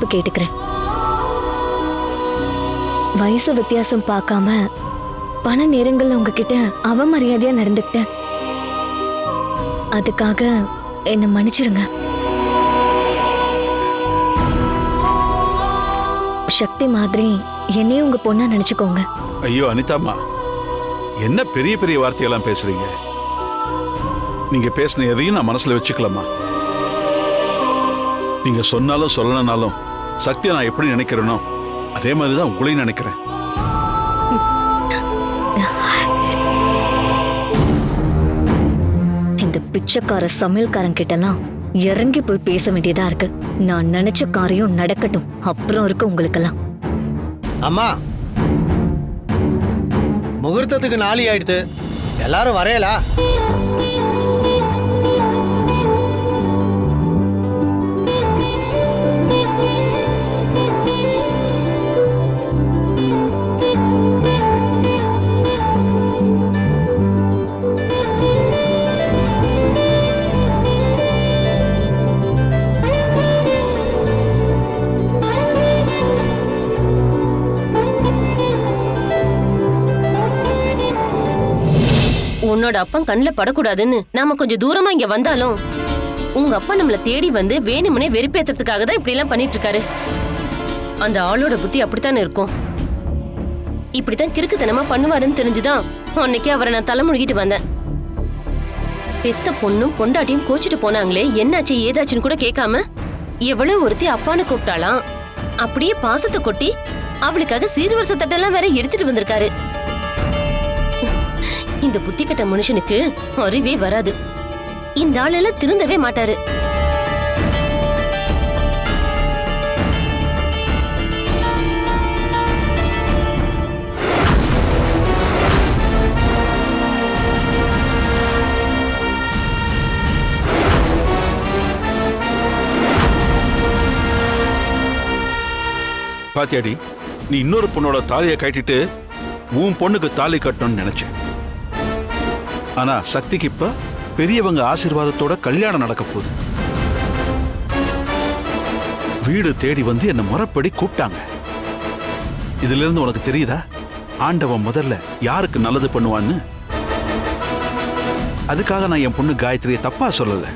மன்னிப்பு கேட்டுக்கிறேன். வயசு வித்தியாசம் பார்க்காம பல நேரங்கள்ல உங்ககிட்ட அவமரியாதையா நடந்துக்கிட்டேன். அதுக்காக என்னை மன்னிச்சிருங்க. சக்தி மாதிரி என்னையும் உங்க பொண்ணா நினைச்சுக்கோங்க. ஐயோ அனிதாமா என்ன பெரிய பெரிய வார்த்தையெல்லாம் பேசுறீங்க? நீங்க பேசின எதையும் நான் மனசுல வச்சுக்கலாமா நீங்க சொன்னாலும் சொல்லணும்னாலும் சக்தியை நான் எப்படி நினைக்கிறேனோ அதே மாதிரி தான் உங்களையும் நினைக்கிறேன். இந்த பிச்சைக்கார சமையல்காரன் கிட்டலாம் இறங்கி போய் பேச வேண்டியதா இருக்கு. நான் நினைச்ச காரியம் நடக்கட்டும். அப்புறம் இருக்கு உங்களுக்கெல்லாம். அம்மா. முகூர்த்தத்துக்கு நாளி ஆயிடுத்து. எல்லாரும் வரையலா? உன்னோட அப்பா கண்ணில் படக்கூடாதுன்னு நாம கொஞ்சம் தூரமா இங்க வந்தாலும் உங்க அப்பா நம்மள தேடி வந்து வேணுமனே வெறுப்பேத்துறதுக்காக தான் இப்படி எல்லாம் பண்ணிட்டு இருக்காரு அந்த ஆளோட புத்தி அப்படித்தானே இருக்கும்? இப்படித்தான் கிறுக்குத்தனமா பண்ணுவாருன்னு தெரிஞ்சுதான் அன்னைக்கு அவரை நான் தலைமுழுகிட்டு வந்தேன். பெத்த பொண்ணும் பொண்டாட்டியும் கோச்சிட்டு போனாங்களே என்னாச்சு ஏதாச்சுன்னு கூட கேட்காம எவ்வளவு ஒருத்தி அப்பான்னு கூப்பிட்டாளாம். அப்படியே பாசத்தை கொட்டி அவளுக்காக சீர்வரிசை தட்டெல்லாம் வேற எடுத்துட்டு வந்திருக்காரு. இந்த புத்தி கட்ட மனுஷனுக்கு அறிவே வராது. இந்த ஆளெல்லாம் திருந்தவே மாட்டாரு. பாத்தியாடி நீ இன்னொரு பொண்ணோட தாலியை கட்டிட்டு உன் பொண்ணுக்கு தாலி கட்டணும்னு நினைச்சேன். ஆனா சக்திக்கு இப்ப பெரியவங்க ஆசீர்வாதத்தோட கல்யாணம் நடக்க போகுது. வீடு தேடி வந்து என்ன முறப்படி கூப்பிட்டாங்க. இதுல இருந்து உனக்கு தெரியுதா? ஆண்டவன் முதல்ல யாருக்கு நல்லது பண்ணுவான்னு? அதுக்காக நான் என் பொண்ணு காயத்ரியை தப்பா சொல்லல.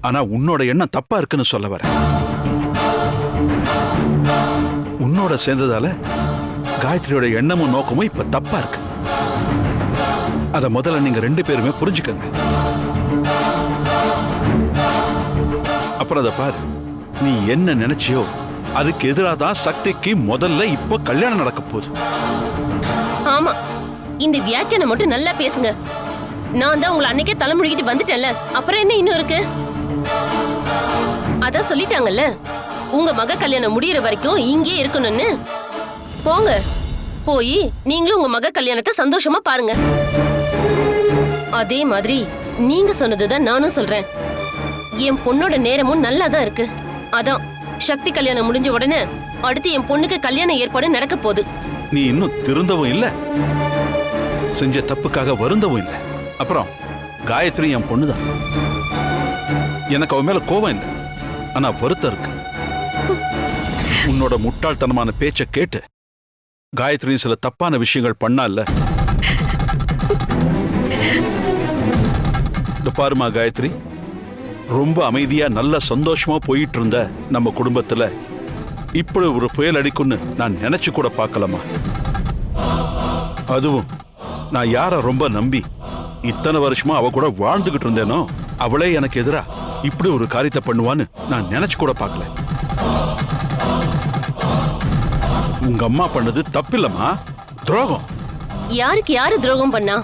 ஆனா உன்னோட எண்ணம் தப்பா இருக்குன்னு சொல்ல வர உன்னோட சேர்ந்ததால காயத்ரியோட எண்ணமும் நோக்கமும் இப்ப தப்பா இருக்கு. அதை முதல்ல நீங்க ரெண்டு பேருமே புரிஞ்சுக்கங்க. அப்புறம் அதை பாரு. நீ என்ன நினைச்சியோ அதுக்கு எதிராக தான் சக்திக்கு முதல்ல இப்போ கல்யாணம் நடக்க போகுது. ஆமா. இந்த வியாக்கியானம் மட்டும் நல்லா பேசுங்க. நான் தான் உங்களை அன்னைக்கே தலைமுழுகிட்டு வந்துட்டேன்ல. அப்புறம் என்ன இன்னும் இருக்கு? அதான் சொல்லிட்டாங்கல்ல. உங்க மக கல்யாணம் முடியற வரைக்கும் இங்கே இருக்கணும்னு. போங்க. போய் நீங்களும் உங்க மக கல்யாணத்தை சந்தோஷமா பாருங்க. அதே மாதிரி நீங்க சொன்னதுதான் நானும் சொல்றேன். என் பொண்ணோட நேரமும் நல்லா தான் இருக்கு. அதான் சக்தி கல்யாணம் முடிஞ்ச உடனே அடுத்து என் பொண்ணுக்கு கல்யாண ஏற்பாடு நடக்க போகுது. நீ இன்னும் திருந்தவும் இல்ல? செஞ்ச தப்புக்காக வருந்தவும் இல்ல? அப்புறம் காயத்ரி என் பொண்ணுதான். எனக்கு அவன் மேல கோபம் இல்லை. ஆனா வருத்தம் இருக்கு. உன்னோட முட்டாள்தனமான பேச்சை கேட்டு காயத்ரி சில தப்பான விஷயங்கள் பண்ணால இந்த பாருமா காயத்ரி. ரொம்ப அமைதியா நல்ல சந்தோஷமா போயிட்டு இருந்த நம்ம குடும்பத்துல இப்படி ஒரு புயல் அடிக்கும்னு நான் நினைச்சு கூட பார்க்கலமா அதுவும் நான் யார ரொம்ப நம்பி இத்தனை வருஷமா அவ கூட வாழ்ந்துகிட்டு இருந்தேனோ அவளே எனக்கு எதிரா இப்படி ஒரு காரியத்தை பண்ணுவான்னு நான் நினைச்சு கூட பார்க்கல. உங்க அம்மா பண்ணது தப்பில்லம்மா. துரோகம். யாருக்கு யாரு துரோகம் பண்ணா?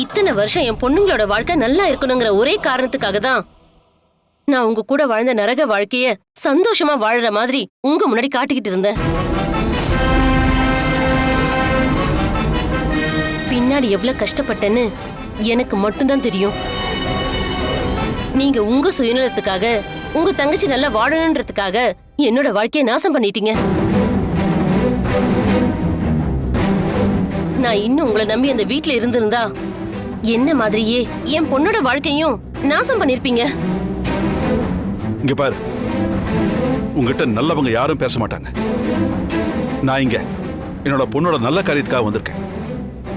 இத்தனை வருஷம் என் பொண்ணுங்களோட வாழ்க்கை நல்லா இருக்கணுங்கிற ஒரே காரணத்துக்காக தான் நான் உங்க கூட வாழ்ந்த நரக வாழ்க்கைய சந்தோஷமா வாழற மாதிரி உங்க முன்னாடி காட்டிக்கிட்டு இருந்தேன். பின்னாடி எவ்வளவு கஷ்டப்பட்டேன்னு எனக்கு மட்டும்தான் தெரியும். நீங்க உங்க சுயநலத்துக்காக உங்க தங்கச்சி நல்லா வாழணுன்றதுக்காக என்னோட வாழ்க்கையை நாசம் பண்ணிட்டீங்க. நான் இன்னும் உங்களை நம்பி அந்த வீட்டில் இருந்திருந்தா என்ன மாதிரியே என் பொண்ணோட வாழ்க்கையும் நாசம் பண்ணிருப்பீங்க. இங்க பாரு. உங்ககிட்ட நல்லவங்க யாரும் பேச மாட்டாங்க. நான் இங்க என்னோட பொண்ணோட நல்ல காரியத்துக்காக வந்திருக்கேன்.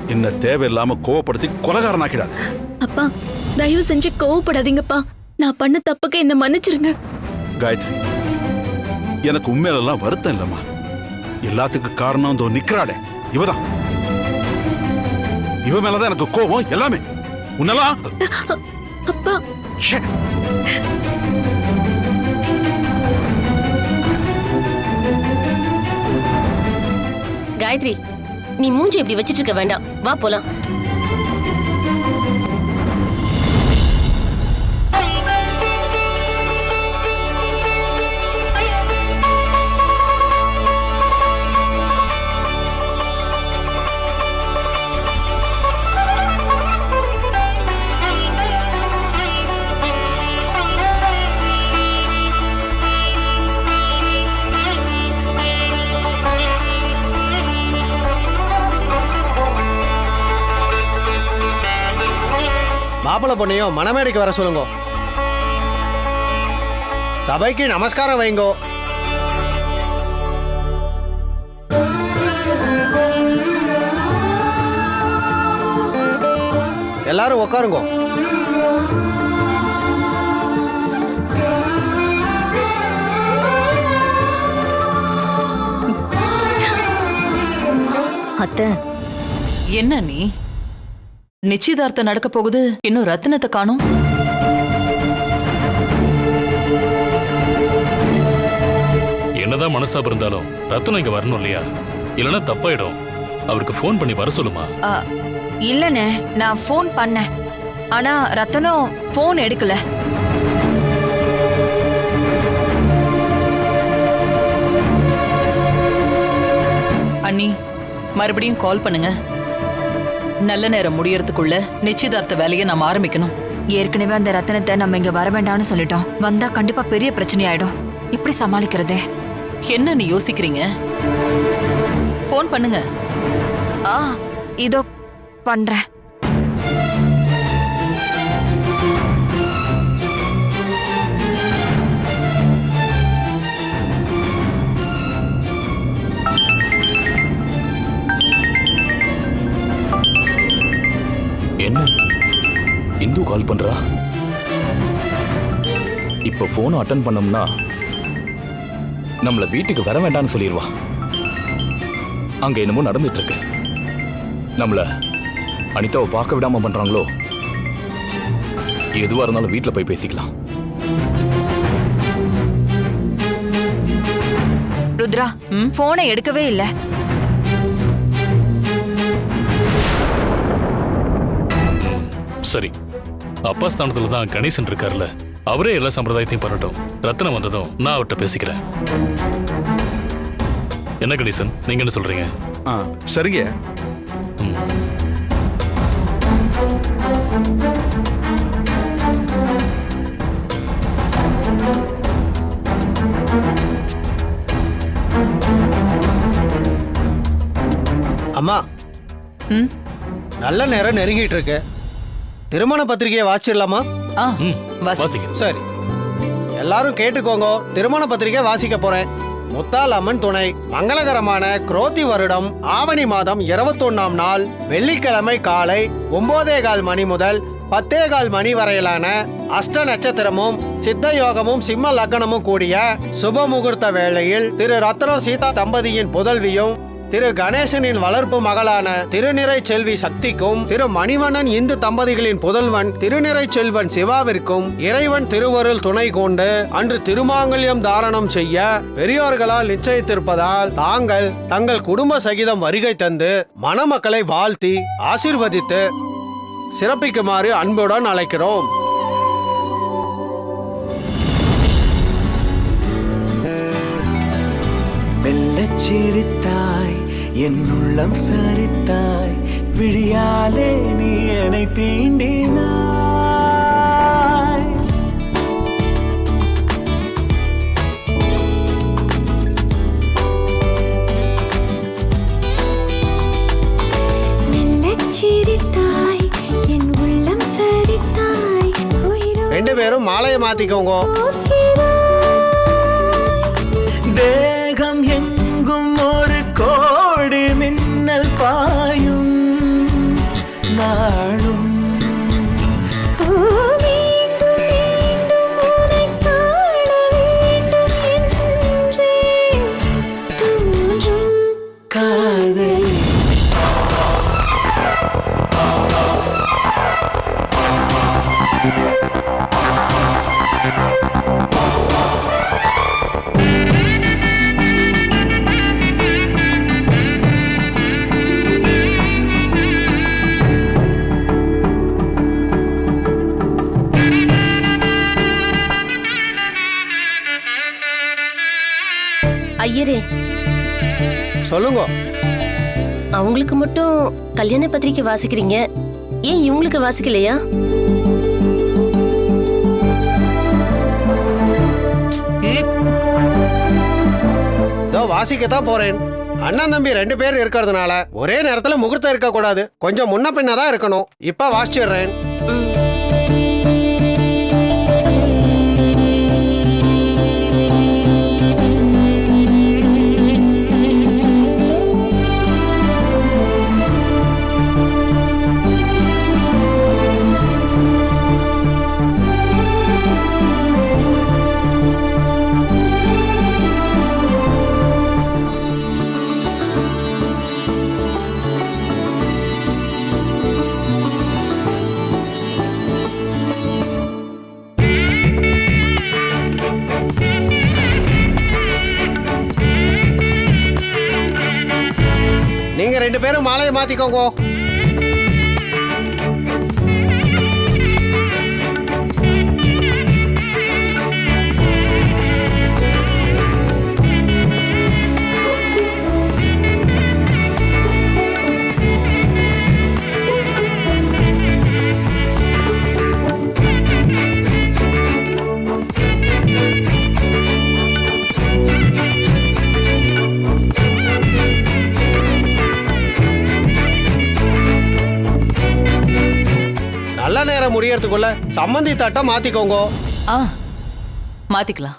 என்ன தேவையில்லாம கோவப்படுத்தி கொலகாரனாக்கிடாது. அப்பா தயவு செஞ்சு கோவப்படாதீங்கப்பா. நான் பண்ண தப்புக்கு என்ன மன்னிச்சிருங்க. காயத்ரி எனக்கு உண்மையிலெல்லாம் வருத்தம் இல்லைம்மா. எல்லாத்துக்கும் காரணம் இந்த நிக்கிறாடே இவதான். இவ மேலதான் எனக்கு கோபம் எல்லாமே. உன்னெல்லாம்? அப்பா. ஷே. காயத்ரி நீ மூஞ்சி இப்படி வச்சிட்டு இருக்க வேண்டாம். வா போலாம். மாப்பிள்ளை பொண்ணையும் மணமேடைக்கு வர சொல்லுங்க. சபைக்கு நமஸ்காரம் வைங்கோ. எல்லாரும் உட்காருங்கோ அத்தை. என்ன நீ? நிச்சயதார்த்தம் நடக்க போகுது. இன்னும் ரத்தினத்தை காணும். என்னதான் மனசாப் இருந்தாலும் ரத்னம் இங்க வரணும் இல்லையா? இல்லைன்னா தப்பாயிடும். அவருக்கு ஃபோன் பண்ணி வர சொல்லுமா? ஆ, இல்லண்ணே நான் ஃபோன் பண்ணேன். ஆனா ரத்தனம் ஃபோன் எடுக்கல. அண்ணி மறுபடியும் கால் பண்ணுங்க. நல்ல நேரம் முடியறதுக்குள்ள நிச்சயதார்த்த வேலையை நாம ஆரம்பிக்கணும். ஏற்கனவே அந்த ரத்தனத்தை நம்ம இங்க வர வேண்டாம்னு சொல்லிட்டோம். வந்தா கண்டிப்பா பெரிய பிரச்சனை ஆயிடும் இப்படி சமாளிக்கிறதே. என்ன நீ யோசிக்கிறீங்க? ஃபோன் பண்ணுங்க. ஆ இதோ பண்றேன். என்ன? இந்து கால் பண்றா? இப்ப போன் அட்டன் பண்ணோம்னா நம்மள வீட்டுக்கு வர வேண்டாம்னு சொல்லிடுவா அங்க என்னமோ நடந்துட்டு இருக்கு நம்மள அனிதாவை பார்க்க விடாம பண்றாங்களோ? எதுவா இருந்தாலும் வீட்டில் போய் பேசிக்கலாம். ருத்ரா போனை எடுக்கவே இல்லை. சரி. அப்பா ஸ்தானத்துல தான் கணேசன் இருக்கார்ல அவரே எல்லா சம்பிரதாயத்தையும் பண்ணட்டும். ரத்னம் வந்ததும் நான் அவர்கிட்ட பேசிக்கிறேன். என்ன கணேசன் நீங்க என்ன சொல்றீங்க? ஆ, சரிங்க. அம்மா. ம்? நல்ல நேரம் நெருங்கிட்டு இருக்கு. திருமண பத்திரிகையை வாசிச்சிடலாமா? ஆ. வாசிங்க. சரி. எல்லாரும் கேட்டுக்கோங்க. திருமண பத்திரிகை வாசிக்க போறேன். முத்தால் அம்மன் துணை. மங்களகரமான குரோத்தி வருடம் ஆவணி மாதம் இருபத்தொன்னாம் நாள் வெள்ளிக்கிழமை காலை ஒன்பதே கால் மணி முதல் பத்தே கால் மணி வரையிலான அஷ்ட நட்சத்திரமும் சித்த யோகமும் சிம்ம லக்னமும் கூடிய சுப முகூர்த்த வேளையில் திரு ரத்னம் சீதா தம்பதியின் புதல்வியும் திரு கணேசனின் வளர்ப்பு மகளான திருநிறை செல்வி சக்திக்கும் திரு மணிவண்ணன் இந்து தம்பதிகளின் புதல்வன் திருநிறை செல்வன் சிவாவிற்கும் இறைவன் திருவருள் துணை கொண்டு அன்று திருமாங்கல்யம் தாரணம் செய்ய பெரியோர்களால் நிச்சயித்திருப்பதால் தாங்கள் தங்கள் குடும்ப சகிதம் வருகை தந்து மணமக்களை வாழ்த்தி ஆசிர்வதித்து சிறப்பிக்குமாறு அன்புடன் அழைக்கிறோம். மெல்லச் என் உள்ளம் சரித்தாய். விழியாலே நீ என்னை தீண்டினாய். சிரித்தாய் என் உள்ளம் சரித்தாய். ரெண்டு பேரும் மாலையை மாத்திக்கோங்க. அவங்களுக்கு மட்டும் கல்யாண பத்திரிக்கை வாசிக்கிறீங்க? ஏன் இவங்களுக்கு வாசிக்கலையா? வாசிக்கத்தான் போறேன். அண்ணன் தம்பி ரெண்டு பேர் இருக்கிறதுனால ஒரே நேரத்துல முகூர்த்தம் இருக்க கூடாது கொஞ்சம் முன்ன பின்ன தான் இருக்கணும். இப்ப வாசிச்சிடுறேன். மாலையை மாத்திக்கோங்க முடியறதுக்குள்ள சம்மந்தி தாட்டா மாத்திக்கோங்க. ஆ மாத்திக்கலாம்.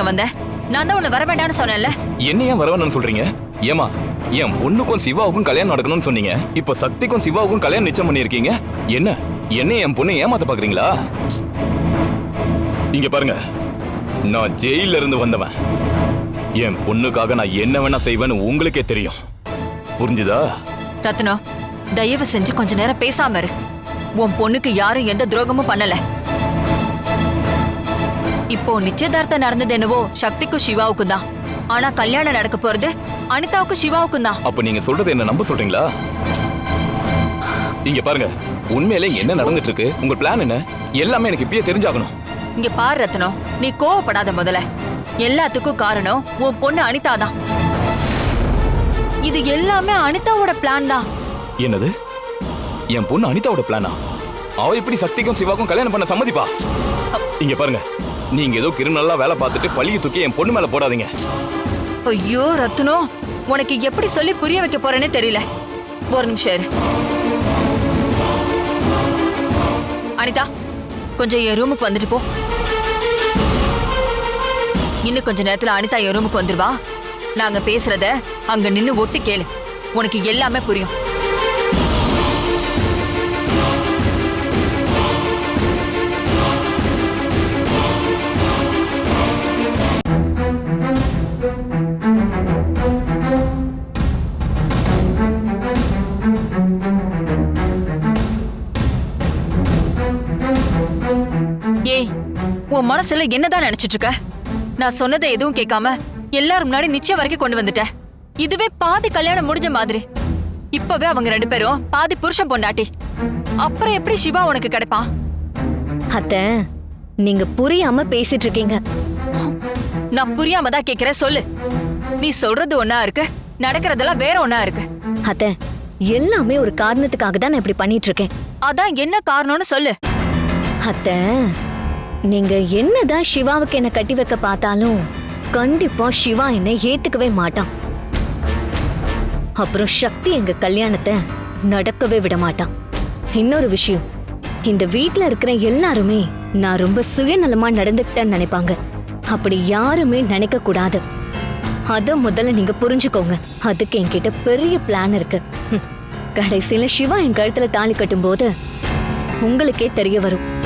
இங்க வந்த? நான் தான் உன்னை வர வேண்டாம்னு சொன்னேன்ல. என்ன ஏன் வரவேணும்னு சொல்றீங்க? ஏமா என் பொண்ணுக்கும் சிவாவுக்கும் கல்யாணம் நடக்கணும்னு சொன்னீங்க. இப்ப சக்திக்கும் சிவாவுக்கும் கல்யாணம் நிச்சயம் பண்ணிருக்கீங்க என்ன? என்ன என் பொண்ணை ஏமாத்த பாக்குறீங்களா? இங்க பாருங்க. நான் ஜெயில இருந்து வந்தவன். என் பொண்ணுக்காக நான் என்ன வேணா செய்வேன்னு உங்களுக்கே தெரியும். புரிஞ்சுதா? ரத்னம் தயவு செஞ்சு கொஞ்ச நேரம் பேசாம இரு. உன் பொண்ணுக்கு யாரும் எந்த துரோகமும் பண்ணல. இப்போ நிச்சயதார்த்தம் நடந்தது என்னவோ சக்திக்கும் சிவாவுக்கும் தான் ஆனா கல்யாணம் நடக்க போறது அனிதாவுக்கும் சிவாவுக்கும் தான் அப்ப நீங்க சொல்றது என்ன நம்ப சொல்றீங்களா? இங்க பாருங்க உண்மையிலே என்ன நடந்துட்டு இருக்கு உங்க பிளான் என்ன? எல்லாமே எனக்கு இப்பயே தெரிஞ்சாகணும். இங்க பாரு ரத்னம் நீ கோவப்படாத முதல்ல. எல்லாத்துக்கும் காரணம் உன் பொண்ணு அனிதா தான் இது எல்லாமே அனிதாவோட பிளான் தான். என்னது? என் பொண்ணு அனிதாவோட பிளானா அவ எப்படி சக்திக்கும் சிவாக்கும் கல்யாணம் பண்ண சம்மதிப்பா? இங்க பாருங்க நீங்க ஏதோ கிரிமினலா வேலை பார்த்துட்டு பழிய தூக்கி என் பொண்ணு மேல போடாதீங்க. ஐயோ ரத்னோ உனக்கு எப்படி சொல்லி புரிய வைக்க போறேனே தெரியல. ஒரு நிமிஷம் இரு. அனிதா கொஞ்சம் என் ரூமுக்கு வந்துட்டு போ. இன்னும் கொஞ்ச நேரத்துல அனிதா என் ரூமுக்கு வந்துருவா. நாங்க பேசுறத அங்க நின்னு ஒட்டு கேளு. உனக்கு எல்லாமே புரியும். உன் மனசுல என்னதான் நினைச்சிட்டு இருக்க? நான் சொன்னதை எதுவும் கேட்காம எல்லாரும் முன்னாடி நிச்சயம் வரைக்கும் கொண்டு வந்துட்டேன். இதுவே பாதி கல்யாணம் முடிஞ்ச மாதிரி. இப்பவே அவங்க ரெண்டு பேரும் பாதி புருஷன் பொண்டாட்டி. அப்புறம் எப்படி சிவா உனக்கு கிடைப்பான்? அத்தை நீங்க புரியாம பேசிட்டு இருக்கீங்க. நான் புரியாம தான் கேக்குறேன் சொல்லு. நீ சொல்றது ஒன்னா இருக்கு நடக்கிறதெல்லாம் வேற ஒன்னா இருக்கு. அத்தை எல்லாமே ஒரு காரணத்துக்காக தான் நான் இப்படி பண்ணிட்டு இருக்கேன். அதான் என்ன காரணம்னு சொல்லு. அத்தை நீங்க என்னதான் சிவாவுக்கு என்ன கட்டி வைக்க பார்த்தாலும் கண்டிப்பா சிவா என்னை ஏத்துக்கவே மாட்டான். அப்புறம் சக்தி எங்க கல்யாணத்தை நடக்கவே விட மாட்டான். இன்னொரு விஷயம் இந்த வீட்ல இருக்கிற எல்லாருமே நான் ரொம்ப சுயநலமா நடந்துக்கிட்டேன்னு நினைப்பாங்க. அப்படி யாருமே நினைக்க கூடாது. அத முதல்ல நீங்க புரிஞ்சுக்கோங்க. அதுக்கு என்கிட்ட பெரிய பிளான் இருக்கு. கடைசியில சிவா என் கழுத்துல தாலி கட்டும்போது உங்களுக்கே தெரிய வரும்.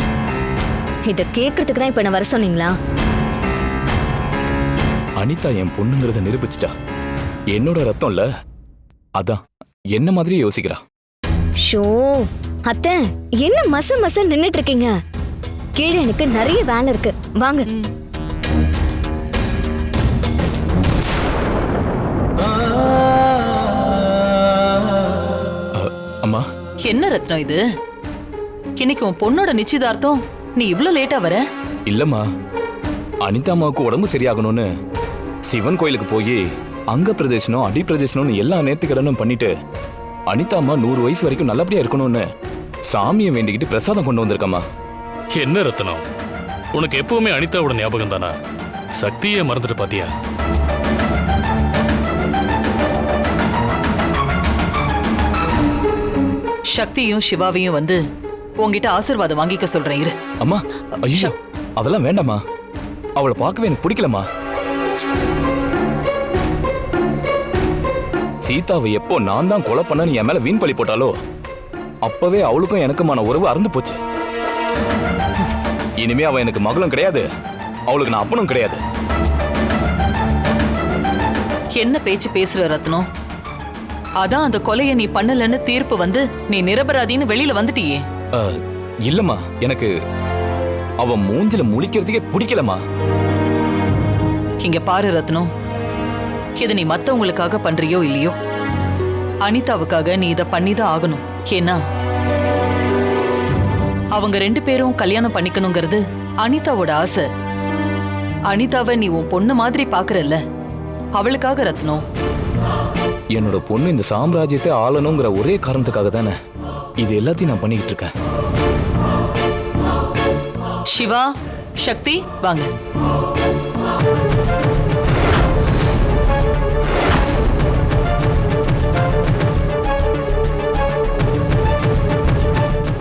இத கேக்குறதுக்கு தான் இப்ப நான் வர சொன்னீங்களா? அனிதா என் பொண்ணுங்கிறத நிரூபிச்சிட்டா. என்னோட ரத்தம் இல்ல. அதான் என்ன மாதிரியே யோசிக்கிறா. ஷோ அத்தை என்ன மச மச நின்னுட்டு இருக்கீங்க கீழே எனக்கு நிறைய வேலை இருக்கு. வாங்க. அம்மா. என்ன ரத்னம் இது? இன்னைக்கு உன் பொண்ணோட நிச்சயதார்த்தம்? நீ இவ்ளோ லேட்டா வர? இல்லம்மா. அனிதா அம்மாவுக்கு உடம்பு சரியாகணும்னு சிவன் கோயிலுக்கு போய் அங்க பிரதேசனம் அடி பிரதேசனம்னு எல்லா நேர்த்திக்கடனும் பண்ணிட்டு அனிதா அம்மா நூறு வயசு வரைக்கும் நல்லபடியா இருக்கணும்னு சாமியை வேண்டிக்கிட்டு பிரசாதம் கொண்டு வந்திருக்கம்மா. என்ன ரத்னம் உனக்கு எப்பவுமே அனிதாவோட ஞாபகம் தானா? சக்தியே மறந்துட்டு பாத்தியா? சக்தியும் சிவாவையும் வந்து உன்கிட்ட ஆசீர்வாதம் வாங்கிக்க சொல்றேன் இரு. அம்மா ஐயோ அதெல்லாம் வேண்டாம்மா. அவளை பார்க்கவே எனக்கு பிடிக்கலம்மா. சீதாவை எப்போ நான் தான் கொலை பண்ணன்னு என் மேல வீண் பழி போட்டாலோ அப்பவே அவளுக்கும் எனக்குமான உறவு அறந்து போச்சு. இனிமே அவ எனக்கு மகளும் கிடையாது அவளுக்கு நான் அப்பனும் கிடையாது. என்ன பேச்சு பேசுற ரத்னம் அதான் அந்த கொலைய நீ பண்ணலன்னு தீர்ப்பு வந்து நீ நிரபராதின்னு வெளியில வந்துட்டியே. இல்லம்மா எனக்கு அவ மூஞ்சில முழிக்கிறதுக்கே பிடிக்கலம்மா. இங்க பாரு ரத்னம் இது நீ மத்தவங்களுக்காக பண்றியோ இல்லையோ? அனிதாவுக்காக நீ இத பண்ணிதான் ஆகணும். ஏன்னா அவங்க ரெண்டு பேரும் கல்யாணம் பண்ணிக்கணுங்கிறது அனிதாவோட ஆசை. அனிதாவை நீ உன் பொண்ணு மாதிரி பாக்குறல்ல. அவளுக்காக ரத்னம் என்னோட பொண்ணு இந்த சாம்ராஜ்யத்தை ஆளணுங்கிற ஒரே காரணத்துக்காக தானே இது எல்லாத்தையும் நான் பண்ணிக்கிட்டு இருக்கேன். சிவா சக்தி வாங்க.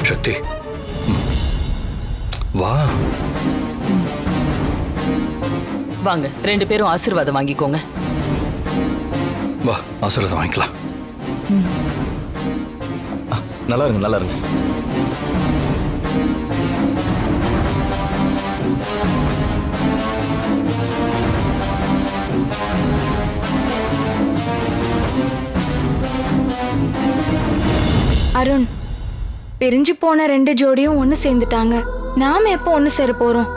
சக்தி. வா. வாங்க ரெண்டு பேரும் ஆசீர்வாதம் வாங்கிக்கோங்க. வா ஆசீர்வாதம் வாங்கிக்கலாம். நல்லா இருங்க நல்லா இருங்க அருண் பிரிஞ்சு போன ரெண்டு ஜோடியும் ஒன்று சேர்ந்துட்டாங்க. நாம எப்போ ஒன்று சேர போறோம்?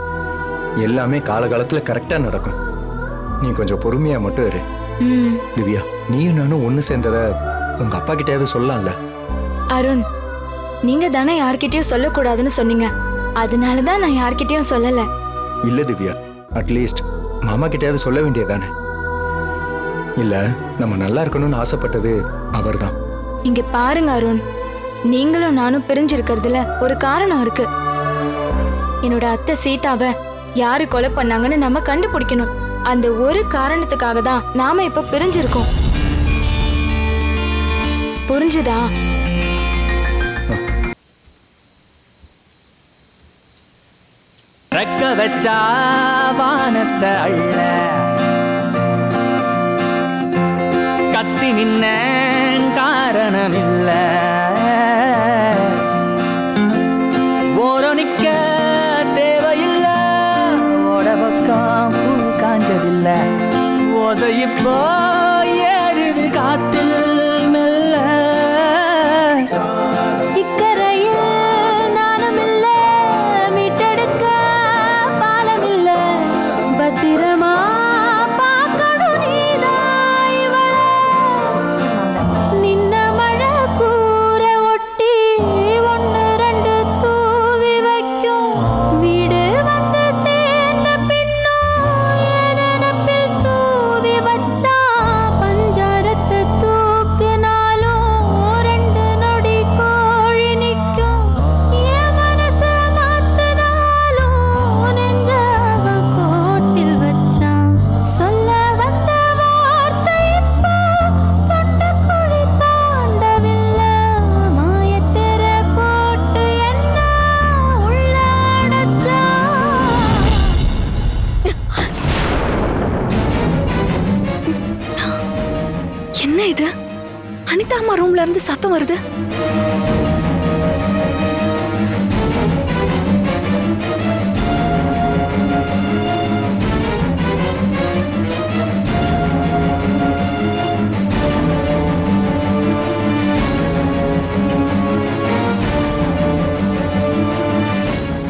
எல்லாமே காலகாலத்துல கரெக்டா நடக்கும். நீ கொஞ்சம் பொறுமையா மட்டும் இரு. ம். திவ்யா நீயும் நானும் ஒன்று சேர்ந்தத உங்க அப்பா கிட்டயாவது சொல்லலாம்ல? அருண் நீங்க தானே யார்கிட்டயும் சொல்லக்கூடாதுன்னு சொன்னீங்க. அதனால தான் நான் யார்கிட்டயும் சொல்லல. இல்ல திவ்யா அட்லீஸ்ட் மாமா கிட்டயாவது சொல்ல வேண்டியதானே இல்ல நம்ம நல்லா இருக்கணும்னு ஆசைப்பட்டது அவர்தான். இங்க பாருங்க அருண் நீங்களும் நானும் பிரிஞ்சிருக்கிறதுல ஒரு காரணம் இருக்கு. என்னோட அத்தை சீதாவை யாரு கொலை பண்ணாங்கன்னு நம்ம கண்டுபிடிக்கணும். அந்த ஒரு காரணத்துக்காக தான் நாம இப்ப பிரிஞ்சிருக்கோம். புரிஞ்சுதா? ரெக்க வச்சா வானத்தை அள்ள. கத்தி நின்ன இது? அனிதா அம்மா ரூம்ல இருந்து சத்தம் வருது.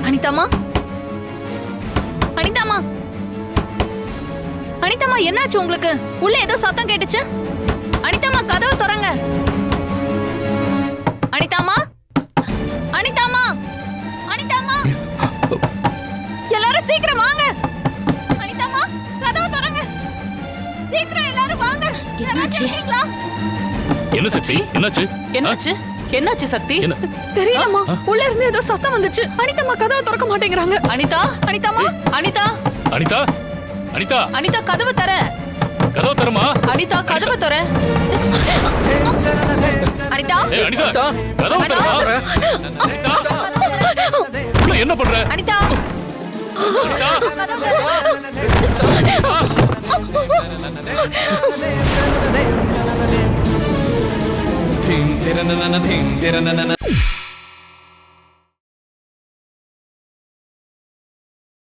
அனிதாமா அனிதாமா அனிதாமா என்னாச்சு உங்களுக்கு? உள்ள ஏதோ சத்தம் கேட்டுச்சு. அனிதாமா அனிதாமா அனிதாமா எல்லாரும் சீக்கிரம் வாங்க. அனிதாமா கதவை திறங்க. சீக்கிரம் எல்லாரும் வாங்க. என்ன சக்தி? என்னாச்சு? என்னாச்சு? என்னாச்சு சக்தி? என்ன? தெரியலம்மா. உள்ள இருந்து ஏதோ சத்தம் வந்துச்சு. அனிதாமா கதவை திறக்க மாட்டேங்கிறாங்க. அனிதா? அனிதாமா அனிதா? அனிதா? அனிதா? அனிதா கதவு தர. கதவை தரமா அனிதா கதவை தர அனிதா? அனிதா கதவை தரமா என்ன பண்ற? அனிதா? தின் திறன தின்